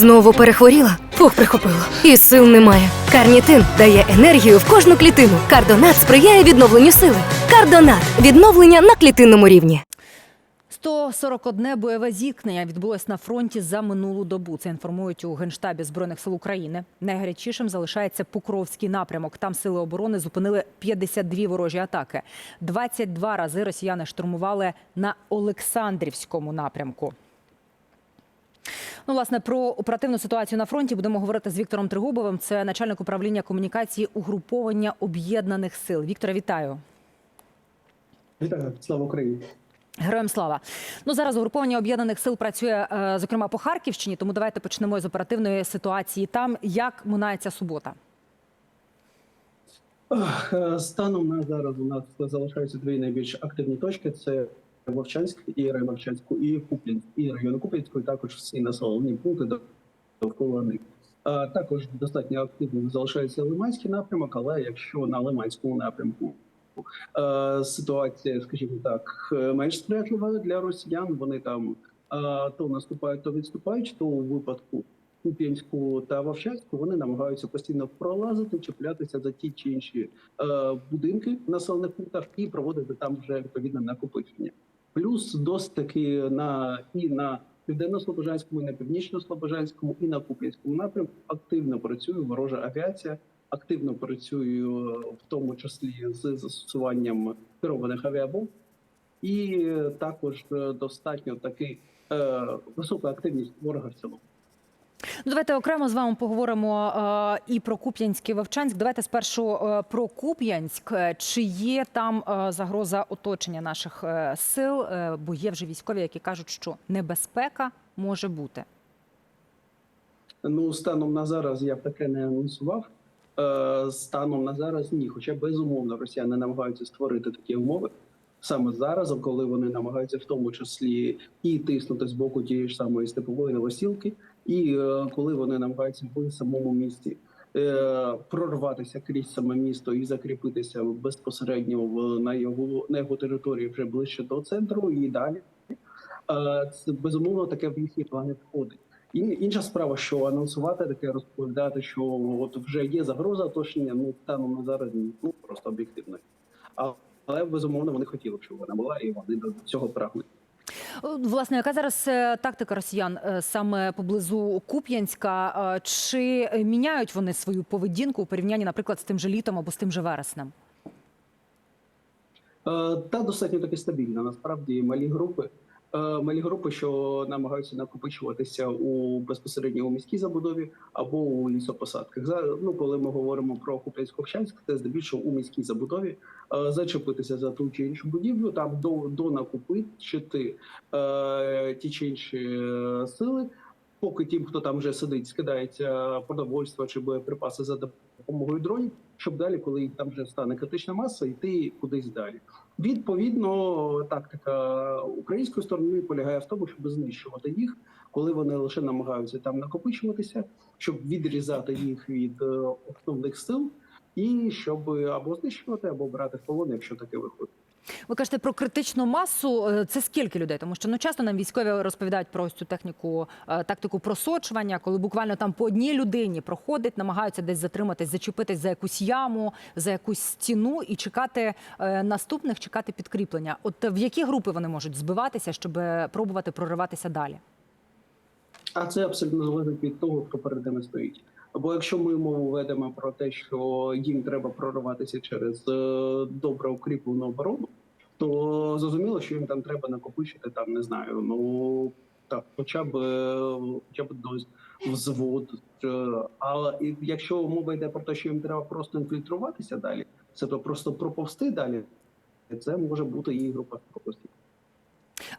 Знову перехворіла? Фух, прихопило. І сил немає. Карнітин дає енергію в кожну клітину. Кардонат сприяє відновленню сили. Кардонат відновлення на клітинному рівні. 141 бойове зіткнення відбулось на фронті за минулу добу. Це інформують у генштабі збройних сил України. Найгарячішим залишається Покровський напрямок. Там сили оборони зупинили 52 ворожі атаки. 22 рази росіяни штурмували на Олександрівському напрямку. Ну, власне, про оперативну ситуацію на фронті будемо говорити з Віктором Тригубовим. Це начальник управління комунікації угруповання об'єднаних сил. Віктора, вітаю. Вітаю, слава Україні. Героям слава. Ну зараз угруповання об'єднаних сил працює е, зокрема по Харківщині. Тому давайте почнемо з оперативної ситуації. Там як минається субота. Е, Станом на зараз у нас залишаються дві найбільш активні точки: це Вовчанськ і Райвовчанськ, і Куп'янськ, і район Куп'янської, також всі населені пункти довкола них. А також достатньо активним залишається Лиманський напрямок, але якщо на Лиманському напрямку е, ситуація, скажімо так, менш сприятлива для росіян, вони там е, то наступають, то відступають, то у випадку Куп'янську та Вовчанську вони намагаються постійно пролазити, чіплятися за ті чи інші е, будинки в населених пунктах і проводити там вже відповідне накопичення. Плюс досить таки на і на південно-слобожанському, і на північно-слобожанському, і на Куп'янському напрямку активно працює ворожа авіація, активно працює е, в тому числі з застосуванням керованих авіабомб, і також е, достатньо таки е, висока активність ворога в цілому. Ну, давайте окремо з вами поговоримо е, і про Куп'янськ і Вовчанськ. Давайте спершу е, про Куп'янськ. Чи є там е, загроза оточення наших е, сил? Е, бо є вже військові, які кажуть, що небезпека може бути. Ну, станом на зараз я б таке не анонсував. Е, станом на зараз ні. Хоча безумовно росіяни намагаються створити такі умови саме зараз, коли вони намагаються в тому числі і тиснути з боку тієї ж самої степової новосілки, і е, коли вони намагаються в самому місті е, прорватися крізь саме місто і закріпитися безпосередньо в на його на його території вже ближче до центру і далі. Е, це безумовно таке в їхні плани входить. І інша справа, що анонсувати таке, розповідати, що от вже є загроза оточення, ну станом на зараз ну просто об'єктивно. Але безумовно вони хотіли щоб вона була, і вони до цього прагнуть. Е, Власне, яка зараз е, тактика росіян е, саме поблизу Куп'янська? Чи міняють вони свою поведінку у порівнянні, наприклад, з тим же літом або з тим же вереснем? Та достатньо таки стабільна. Насправді малі групи. Е, Малі групи, що намагаються накопичуватися у безпосередньо у міській забудові або у лісопосадках. За ну, коли ми говоримо про Куп'янськ-Овчанськ, це здебільшого у міській забудові е, зачепитися за ту чи іншу будівлю, там до, до накопичити е, ті чи інші е, сили. Поки тим, хто там вже сидить, скидається продовольство чи боєприпаси за допомогою дронів, щоб далі, коли там вже стане критична маса, йти кудись далі. Відповідно, тактика української сторони полягає в тому, щоб знищувати їх, коли вони лише намагаються там накопичуватися, щоб відрізати їх від е, основних сил, і щоб або знищувати, або брати в полон, якщо таке виходить. Ви кажете про критичну масу. Е, Це скільки людей? Тому що ну часто нам військові розповідають про ось цю техніку, е, тактику просочування, коли буквально там по одній людині проходить, намагаються десь затриматись, зачепитись за якусь яму, за якусь стіну і чекати е, наступних, чекати підкріплення. От в які групи вони можуть збиватися, щоб пробувати прориватися далі? А це абсолютно залежить від того, хто перед ними стоїть. Бо якщо ми мову ведемо про те, що їм треба прориватися через е, добре укріплену оборону, то зрозуміло, що їм там треба накопичити там, не знаю, ну так, хоча б е, хоча б дось взвод. Е, Але якщо мова йде про те, що їм треба просто інфільтруватися далі, це то просто проповсти далі, це може бути і група пропустів.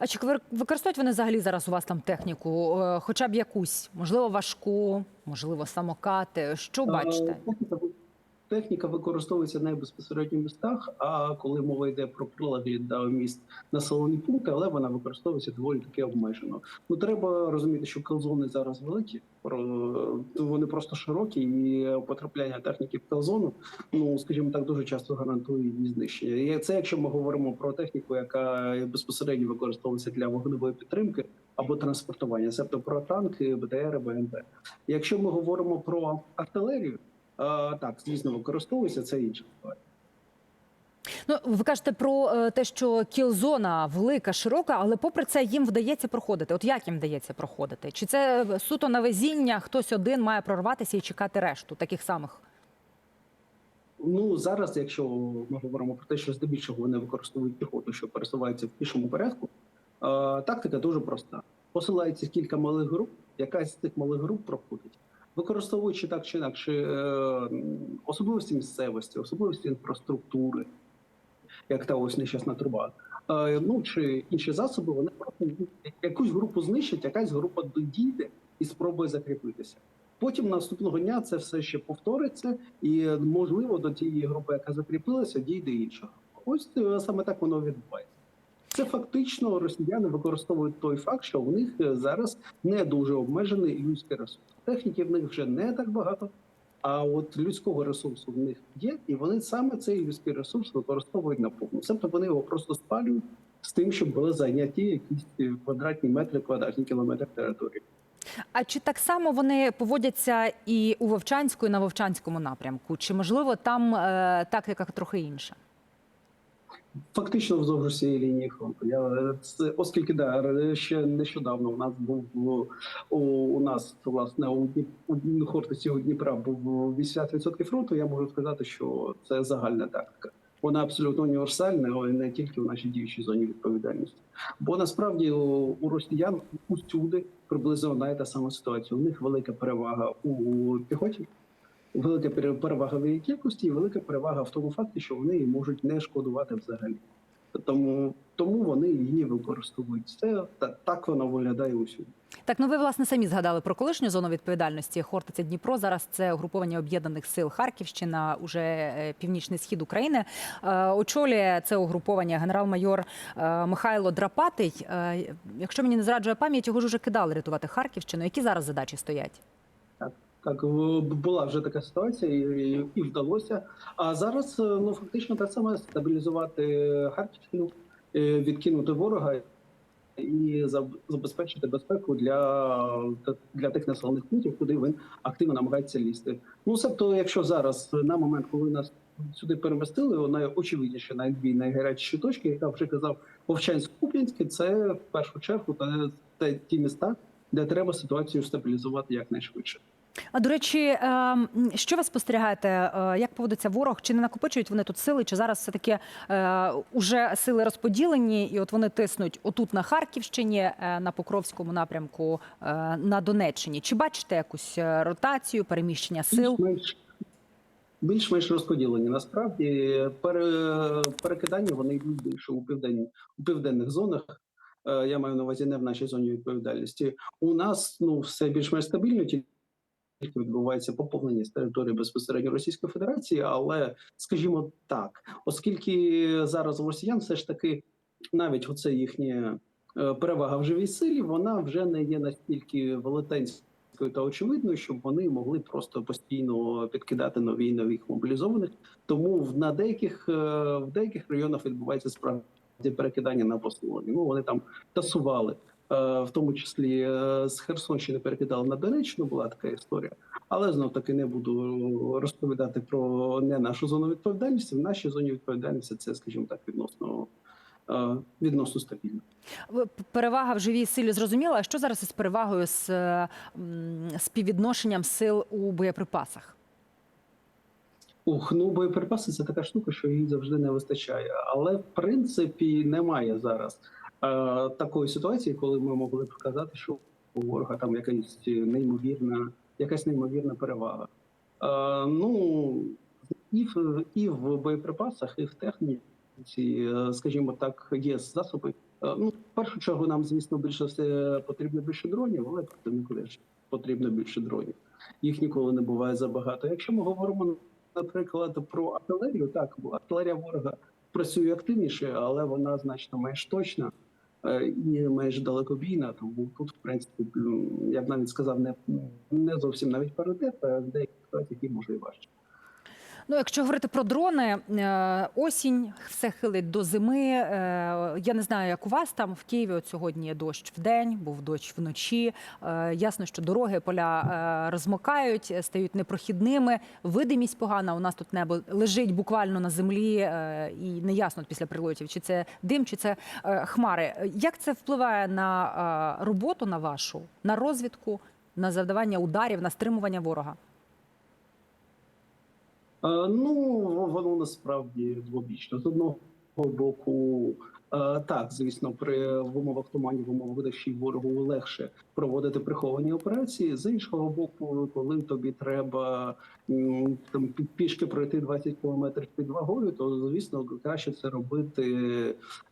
А чи використовують вони взагалі зараз у вас там техніку, е, хоча б якусь, можливо, важку, можливо, самокати? Що бачите? Техніка, використовується не безпосередньо в містах, а коли мова йде про прилади до міст населені пункти, але вона використовується доволі таки обмежено. Ну треба розуміти, що колзони зараз великі, вони просто широкі, і потрапляння техніки в колзону, ну скажімо так, дуже часто гарантує її знищення. І це якщо ми говоримо про техніку, яка безпосередньо використовується для вогневої підтримки або транспортування, себто про танки, БТР, БМП. Якщо ми говоримо про артилерію, так звісно, використовується це інша ситуація. Ну, ви кажете про е, те, що кілзона велика, широка, але попри це їм вдається проходити. От як їм вдається проходити? Чи це е, суто на везіння, хтось один має прорватися і чекати решту таких самих? Ну зараз, якщо ми говоримо про те, що здебільшого вони використовують піхоту, що пересуваються в пішому порядку, е, тактика дуже проста. Посилається кілька малих груп, якась з цих малих груп проходить, використовуючи так чи інакше е, особливості місцевості, особливості інфраструктури, як та ось нещасна труба. Е, ну чи інші засоби, вони просто якусь групу знищать, якась група дійде і спробує закріпитися. Потім наступного дня це все ще повториться, і можливо до тієї групи, яка закріпилася, дійде інша. Ось е, саме так воно відбувається. Це фактично росіяни використовують той факт, що в них е, зараз не дуже обмежений людський ресурс. Техніки в них вже не так багато, а от людського ресурсу в них є, і вони саме цей людський ресурс використовують наповну. Тобто вони його просто спалюють з тим, щоб були зайняті якісь е, квадратні метри, квадратні кілометри території. А чи так само вони поводяться і у Вовчанську, і на Вовчанському напрямку? Чи можливо там е, тактика трохи інша? Фактично вздовж усієї лінії фронту. Я е, це, оскільки да ще нещодавно у нас був у, у, нас власне у, Дніп, у Хортиці у Дніпра був 80% фронту. Я можу сказати, що це загальна тактика. Вона абсолютно універсальна, але не тільки в нашій діючій зоні відповідальності. Бо насправді у росіян усюди приблизно одна і та сама ситуація. У них велика перевага у піхоті, велика пере- перевага в її кількості, і велика перевага в тому факті, що вони можуть не шкодувати взагалі. Тому, тому вони її використовують. Це та, так воно виглядає усюди. Так, ну ви власне самі згадали про колишню зону відповідальності Хортиця Дніпро. Зараз це угруповання об'єднаних сил Харківщина, уже е, північний схід України. Е, Очолює це угруповання генерал-майор е, Михайло Драпатий. Якщо мені не зраджує пам'ять, його ж уже кидали рятувати Харківщину. Які зараз задачі стоять? Так, була вже така ситуація, і, і, вдалося. А зараз е, ну фактично те саме стабілізувати Харківщину, е, відкинути ворога і забезпечити безпеку для, для тих населених пунктів, куди він активно намагається лізти. Ну себто, якщо зараз на момент, коли нас сюди перемістили, найочевидніше, найбій найгарячіші точки, як я вже казав, Вовчанськ-Куп'янське, це в першу чергу та, та ті міста, де треба ситуацію стабілізувати якнайшвидше. А до речі, е, що ви спостерігаєте? е, Як поводиться ворог? Чи не накопичують вони тут сили? Чи зараз все таки е, уже сили розподілені, і от вони тиснуть отут на Харківщині, е, на Покровському напрямку, на Донеччині? Чи бачите якусь ротацію, переміщення сил? Більш-менш, розподілені. Насправді пере, перекидання вони йдуть більше у південні у південних зонах. Я маю на увазі не в нашій зоні відповідальності. У нас ну все більш-менш стабільно, відбувається поповнення з території безпосередньо Російської Федерації, але скажімо так, оскільки зараз росіян все ж таки навіть оце їхня е, перевага в живій силі, вона вже не є настільки велетенською та очевидною, щоб вони могли просто постійно підкидати нові нових мобілізованих. Тому на деяких е, в деяких районах відбувається справді перекидання на посилення. Ну вони там тасували. Е, В тому числі е, з Херсонщини перекидали на Донеччину, була така історія. Але знов таки не буду розповідати про не нашу зону відповідальності. В нашій зоні відповідальності це, скажімо так, відносно е, відносно стабільно. Перевага в живій силі зрозуміла. А що зараз із перевагою з співвідношенням сил у боєприпасах? Ух, ну боєприпаси це така штука, що її завжди не вистачає. Але в принципі немає зараз такої ситуації, коли ми могли б сказати, що у ворога там якась неймовірна, якась неймовірна перевага. Е, ну і в і в боєприпасах, і в техніці, е, скажімо так, є засоби. Е, ну, в першу чергу, нам, звісно, більше все потрібно більше дронів, але противнику теж потрібно більше дронів. Їх ніколи не буває забагато. Якщо ми говоримо наприклад, про артилерію, так, артилерія ворога працює активніше, але вона значно менш точна е, і майже далекобійна. Тому тут, в принципі, м, я б навіть сказав, не, не зовсім навіть паритет, а в деяких ситуаціях може і важче. Ну, якщо говорити про дрони, е, осінь все хилить до зими. Е, Я не знаю, як у вас там в Києві. От сьогодні є дощ вдень, був дощ вночі. Е, Ясно, що дороги, поля розмокають, стають непрохідними. Видимість погана. У нас тут небо лежить буквально на землі, і неясно після прильотів, чи це дим, чи це хмари. Як це впливає на роботу на вашу, на розвідку, на завдавання ударів, на стримування ворога? Е, Ну, воно насправді двобічно. З одного боку, е, так, звісно, при умовах туманів, в умовах дощів ворогу легше проводити приховані операції. З іншого боку, коли тобі треба там пі- пішки пройти 20 кілометрів під вагою, то звісно краще це робити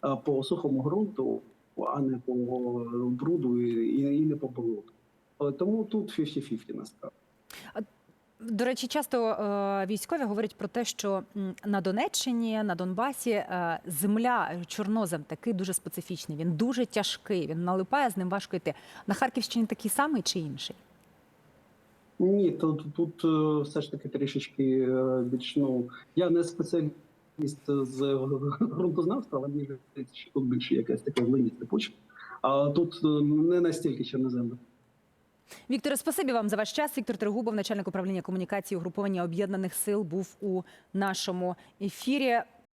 е, по сухому ґрунту, а не по бруду і, і не по болоту. Тому тут 50-50 насправді. До речі, часто е, військові говорять про те, що на Донеччині, на Донбасі е, земля чорнозем такий дуже специфічний. Він дуже тяжкий. Він налипає, з ним важко йти. На Харківщині такий самий чи інший? Ні, тут, тут е, все ж таки трішечки більш ну я не спеціаліст з ґрунтознавства, але мені здається, що тут більше якась така глиністе почва. А тут не настільки чорноземно. Вікторе, спасибі вам за ваш час. Віктор Трегубов, начальник управління комунікації угруповання об'єднаних сил, був у нашому ефірі.